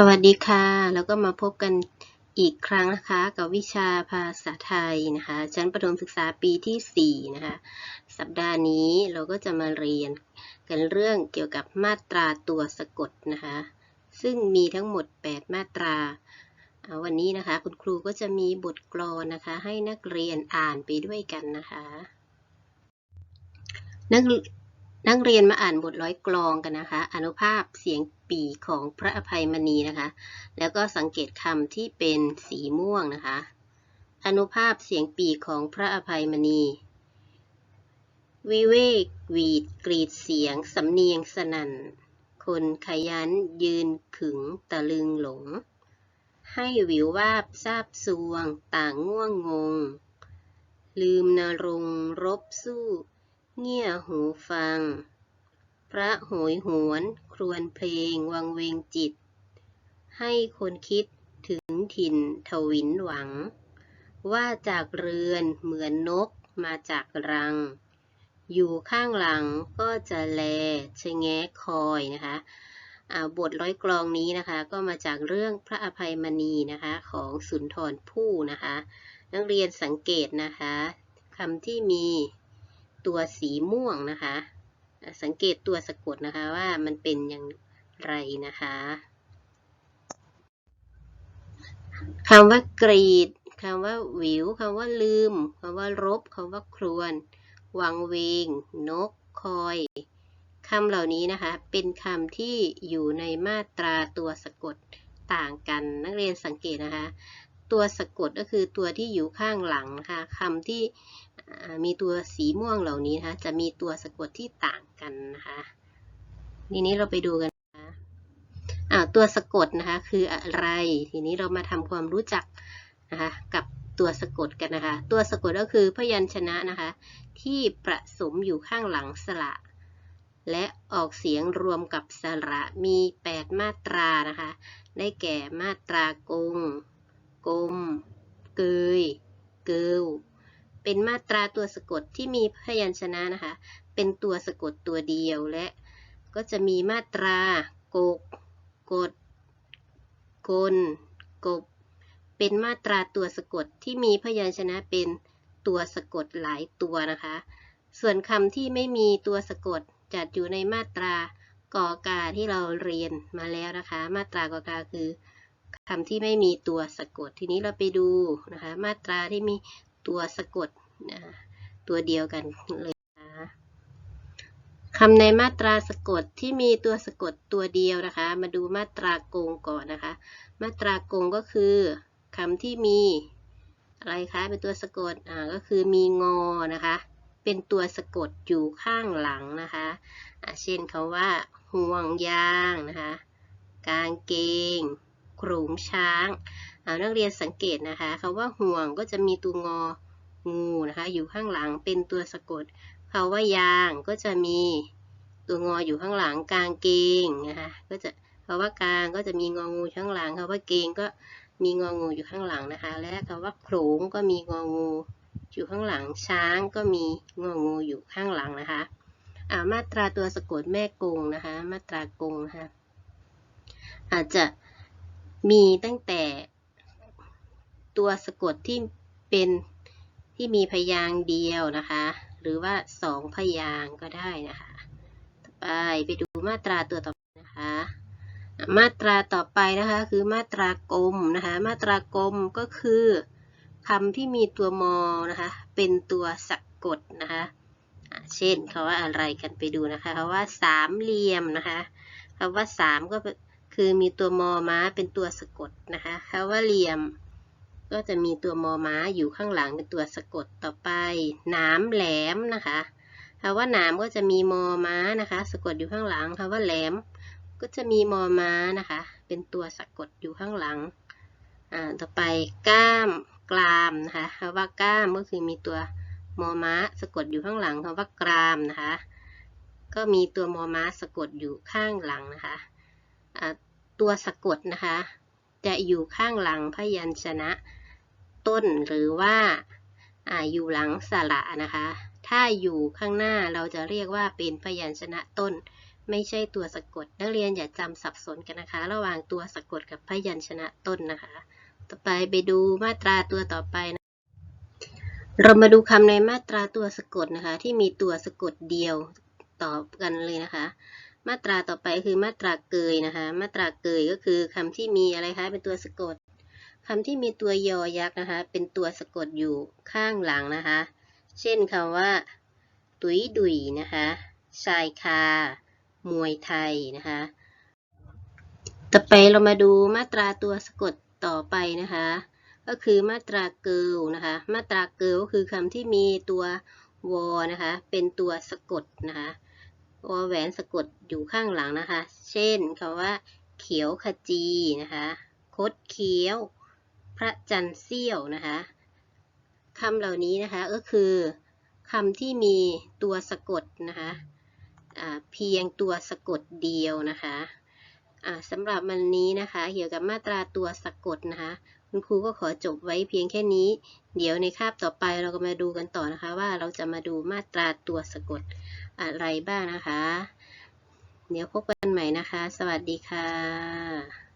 สวัสดีค่ะ แล้วก็มาพบกันอีกครั้งนะคะ กับวิชาภาษาไทยนะคะ ชั้นประถมศึกษาปีที่ 4 นะคะ สัปดาห์นี้เราก็จะมาเรียนกันเรื่องเกี่ยวกับมาตราตัวสะกดนะคะ ซึ่งมีทั้งหมด 8 มาตราอ่าวันนี้นะคะ คุณครูก็จะมีบทกลอนนะคะ ให้นักเรียนอ่านไปด้วยกันนะคะ นัก นักเรียนมาอ่านบทร้อยกลองกันนะคะ อนุภาพเสียงปีของพระอภัยมณีนะคะ แล้วก็สังเกตคำที่เป็นสีม่วงนะคะ อนุภาพเสียงปีของพระอภัยมณี วิเวกหวีดกรีดเสียง สำเนียงสนั่น คนขยันยืนขึงตะลึงหลง ให้วิววาบทราบสวง ต่างง่วงงง ลืมนรงรบสู้ เงี่ยหูฟัง พระโหยหวนครวญเพลงวังเวงจิต ให้คนคิดถึงถิ่นทวินหวัง ว่าจากเรือนเหมือนนกมาจากรัง อยู่ข้างหลังก็จะแลชะแงะคอยนะคะอ่าบทร้อยกลองนี้นะคะ ก็มาจากเรื่องพระอภัยมณีนะคะของสุนทรภู่นะคะ นักเรียนสังเกตนะคะคำที่มี ตัวสีม่วงนะคะ สังเกตตัวสะกดนะคะว่ามันเป็นอย่างไรนะคะคำว่ากรีดคำว่าวิวคำว่าลืมคำว่ารบคำว่าครวนวังเวง นก คอยคำเหล่านี้นะคะ เป็นคำที่อยู่ในมาตราตัวสะกดต่างกัน นักเรียนสังเกตนะคะ ตัวสะกดก็คือตัวที่อยู่ข้างหลังนะคะคำที่ มีตัวสีม่วงเหล่านี้นะคะจะมีตัวสะกดที่ต่างกันนะคะทีนี้เราไปดูกันนะคะตัวสะกดนะคะคืออะไร ทีนี้เรามาทำความรู้จักนะคะกับตัวสะกดกันนะคะ ตัวสะกดก็คือพยัญชนะนะคะ ที่ประสมอยู่ข้างหลังสระและออกเสียงรวมกับสระมี 8 มาตรานะคะ ได้แก่มาตรากง กลม เกย เกิว เป็นมาตราตัวสะกดที่มีพยัญชนะนะคะ เป็นตัวสะกดตัวเดียวและ ก็จะมีมาตรากก กด กล กบ เป็นมาตราตัวสะกดที่มีพยัญชนะเป็นตัวสะกดหลายตัวนะคะ ส่วนคำที่ไม่มีตัวสะกดจัดอยู่ในมาตรากอกาที่เราเรียนมาแล้วนะคะ มาตรากอกาคือคำที่ไม่มีตัวสะกด ทีนี้เราไปดูนะคะ มาตราที่มี ตัวสะกดอ่าตัวเดียวกันเลยนะคะคำในมาตราสะกดที่มีตัวสะกดตัวเดียวนะคะ มาดูมาตรากงก่อนนะคะ มาตรากงก็คือคำที่มีอะไรคะเป็นตัวสะกดอ่าก็คือมีงอนะคะ เป็นตัวสะกดอยู่ข้างหลังนะคะอ่าเช่นคำว่าห่วงยางนะคะ กางเกง โขรุงช้างานักเรียนสังเกตนะคะคำว่าห่วงก็จะมีตัวงองูนะคะ อยู่ข้างหลังเป็นตัวสะกดคำว่ายางก็จะมีตัวงออยู่ข้างหลังกางเกงนะคะก็จะคำว่ากางก็จะมีงองูข้างหลังคำว่าเกงก็มีงองูอยู่ข้างหลังนะคะ และคำว่าโขลงก็มีงองูอยู่ข้างหลังช้างก็มีงองูอยู่ข้างหลังนะคะอามาตราตัวสะกดแม่กงนะคะ มาตรากงนะคะอาจจะ มีตั้งแต่ตัวสะกดที่เป็นที่มีพยางค์เดียวนะคะ หรือว่าสองพยางค์ก็ได้นะคะ ต่อไปไปดูมาตราตัวต่อไปนะคะ มาตราต่อไปนะคะคือมาตรากลมนะคะ มาตรากลมก็คือคำที่มีตัวมอนะคะ เป็นตัวสะกดนะคะอะเช่นคำว่าอะไรกันไปดูนะคะคำว่าสามเหลี่ยมนะคะคำว่าสามก็ คือมีตัวมอม้าเป็นตัวสะกดนะคะคำว่าเหลี่ยม ก็จะมีตัวมอม้าอยู่ข้างหลังเป็นตัวสะกดต่อไปหนามแหลมนะคะคำว่าหนามก็จะมีมอม้านะคะ สะกดอยู่ข้างหลังคำว่าแหลม ก็จะมีมอม้านะคะ เป็นตัวสะกดอยู่ข้างหลังอ่าต่อไปก้ามกรามนะคะคำว่าก้ามก็คือมีตัวมอม้าสะกดอยู่ข้างหลังคำว่ากรามนะคะ ก็มีตัวมอม้าสะกดอยู่ข้างหลังนะคะ ตัวสะกดนะคะ จะอยู่ข้างหลังพยัญชนะต้นหรือว่าออยู่หลังสระนะคะ ถ้าอยู่ข้างหน้าเราจะเรียกว่าเป็นพยัญชนะต้น ไม่ใช่ตัวสะกด นักเรียนอย่าจำสับสนกันนะคะ ระหว่างตัวสะกดกับพยัญชนะต้นนะคะ ต่อไปไปดูมาตราตัวต่อไปนะเรามาดูคำในมาตราตัวสะกดนะคะ ที่มีตัวสะกดเดียวต่อกันเลยนะคะ มาตราต่อไปคือมาตราเกยนะคะ มาตราเกยก็คือคำที่มีอะไรคะเป็นตัวสะกดคำที่มีตัวยอยักษ์นะคะ เป็นตัวสะกดอยู่ข้างหลังนะคะ เช่นคำว่า ตุยดุยนะคะชายคามวยไทยนะคะ ต่อไปเรามาดูมาตราตัวสะกดต่อไปนะคะ ก็คือมาตราเกิลนะคะ มาตราเกิลก็คือคำที่มีตัววอนะคะ เป็นตัวสะกดนะคะ วแหวนสะกดอยู่ข้างหลังนะคะ เช่นคำว่า เขียวขจีนะคะคดเคี้ยว พระจันทร์เสี้ยวนะคะคำเหล่านี้นะคะก็คือคำที่มีตัวสะกดนะคะเพียงตัวสะกดเดียวนะคะอ่าสำหรับวันนี้นะคะเกี่ยวกับมาตราตัวสะกดนะคะคุณครูก็ขอจบไว้เพียงแค่นี้ เดี๋ยวในคาบต่อไปเราก็มาดูกันต่อนะคะ ว่าเราจะมาดูมาตราตัวสะกด อะไรบ้างนะคะ เดี๋ยวพบกันใหม่นะคะ สวัสดีค่ะ